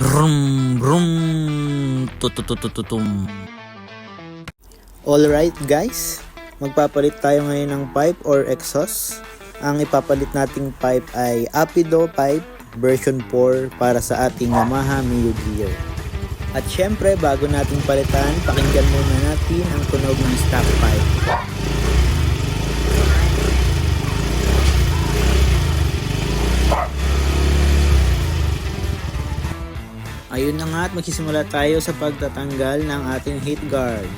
Brum, brum, tutututututum. Alright guys, magpapalit tayo ngayon ng pipe or exhaust. Ang ipapalit nating pipe ay Apido pipe version 4 para sa ating Yamaha Mio Gear. At syempre, bago nating palitan, pakinggan muna natin ang tunog ng stock pipe. Ayun na nga at magsisimula tayo sa pagtatanggal ng ating heat guard.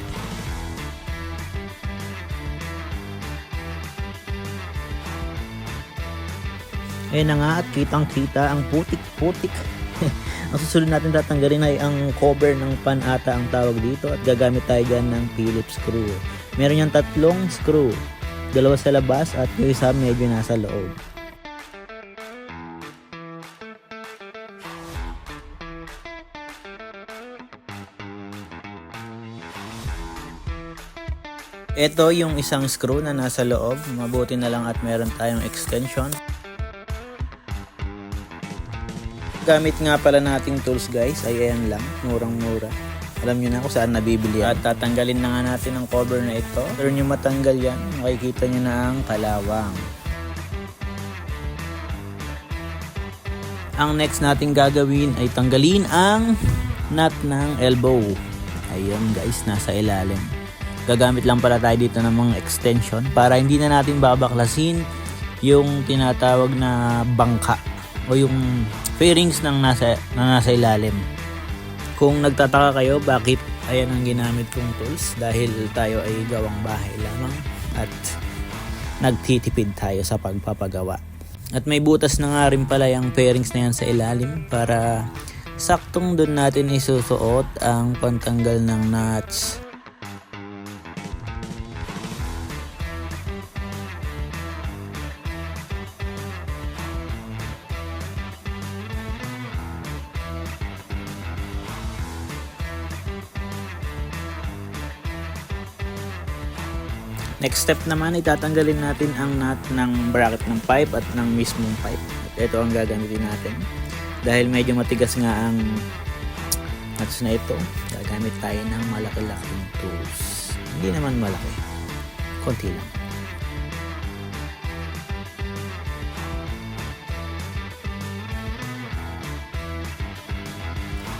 Ayun na nga at kitang kita ang putik-putik. ang susunod natin tatanggalin ay ang cover ng pan ata ang tawag dito at gagamit tayo dyan ng Phillips screw. Meron yung tatlong screw. Dalawa sa labas at yung isa medyo nasa loob. Ito yung isang screw na nasa loob. Mabuti na lang at meron tayong extension. Gamit nga pala nating tools guys ay ayan lang, murang mura. Alam nyo na kung saan nabibili yan. At tatanggalin na nga natin ang cover na ito. After nyo matanggal yan, makikita nyo na ang kalawang. Ang next nating gagawin ay tanggalin ang nut ng elbow. Ayun guys, nasa ilalim. Gagamit lang pala tayo dito ng mga extension para hindi na natin babaklasin yung tinatawag na bangka o yung fairings ng nasa, na nasa ilalim. Kung nagtataka kayo bakit ayan ang ginamit kong tools dahil tayo ay gawang bahay lamang at nagtitipid tayo sa pagpapagawa. At may butas na nga rin pala yung fairings na yan sa ilalim para saktong doon natin isusuot ang pantanggal ng nuts. Next step naman, itatanggalin natin ang nut ng bracket ng pipe at ng mismong pipe. At ito ang gagamitin natin. Dahil medyo matigas nga ang nuts na ito, gagamit tayo ng malaki-laking tools. Hindi naman malaki. Konti lang.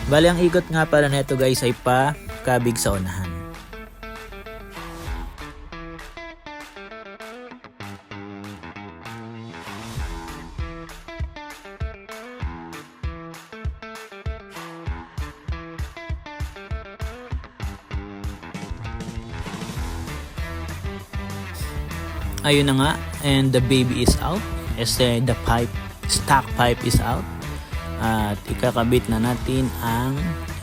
Bali, ang ikot nga pala nito guys ay pa kabig sa unahan. Ayun na nga and the baby is out. As uh, the pipe stock pipe is out. At ikakabit na natin ang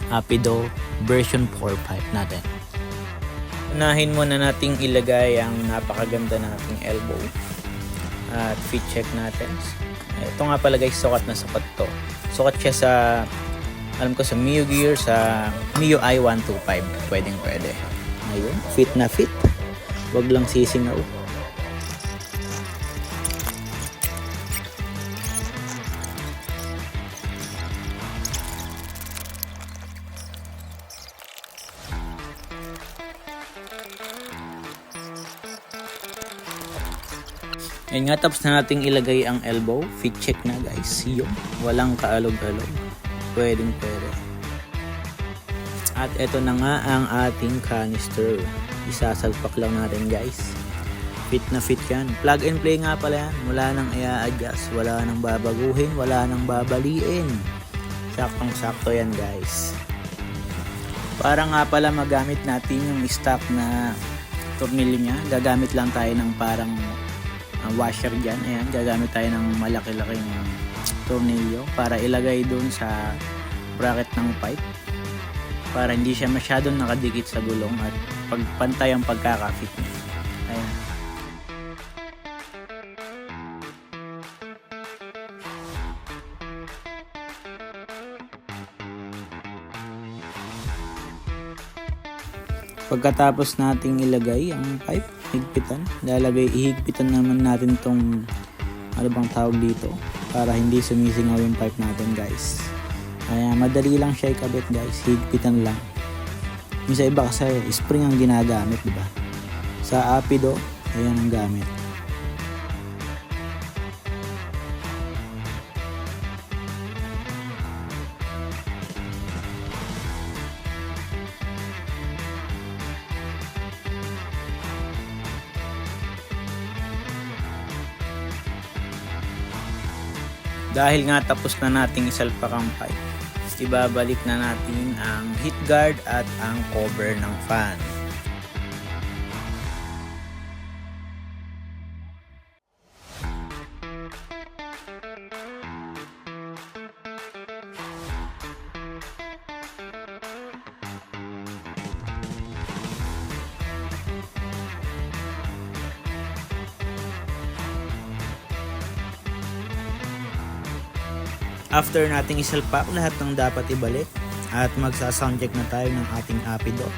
Apido version 4 pipe natin. Unahin muna nating ilagay ang napakaganda nating elbow. At fit check natin. Ito nga pala guys sukat na sukat to. Sukat siya sa alam ko sa Mio Gear sa Mio i125 pwedeng pwede ayun fit na fit. Wag lang sisingaw Ayun nga, tapos na nating ilagay ang elbow. Fit check na guys. Yung walang kaalog-alog. Pwedeng pwede. At ito na nga ang ating canister. Isasalpak lang natin guys. Fit na fit yan. Plug and play nga pala yan. Wala nang i-adjust. Wala nang babaguhin. Wala nang babaliin. Saktong sakto yan guys. Para nga pala magamit natin yung stock na tornilyo niya. Gagamit lang tayo ng parang uh, washer dyan. Ayan, gagamit tayo ng malaki-laking tornilyo para ilagay dun sa bracket ng pipe para hindi siya masyadong nakadikit sa gulong at pagpantay ang pagkakafit niya. Ayan. Pagkatapos nating ilagay ang pipe, higpitan, lalagay, ihigpitan naman natin tong ano bang tawag dito para hindi sumisingaw yung pipe natin guys. Kaya madali lang siya ikabit guys, higpitan lang. Yung sa iba kasi spring ang ginagamit, di ba? Sa Apido, ayan ang gamit. Dahil nga tapos na nating isalpak ang pipe, ibabalik na natin ang heat guard at ang cover ng fan. After nating isalpak lahat ng dapat ibalik at magsa-soundcheck na tayo ng ating Apido.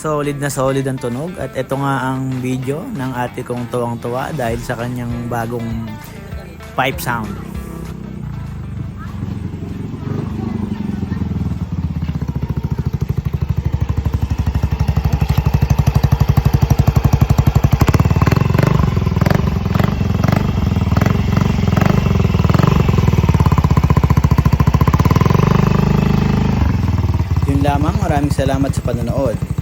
Solid na solid ang tunog at ito nga ang video ng ate kong tuwang-tuwa dahil sa kanyang bagong pipe sound. Yun lamang, maraming salamat sa panonood.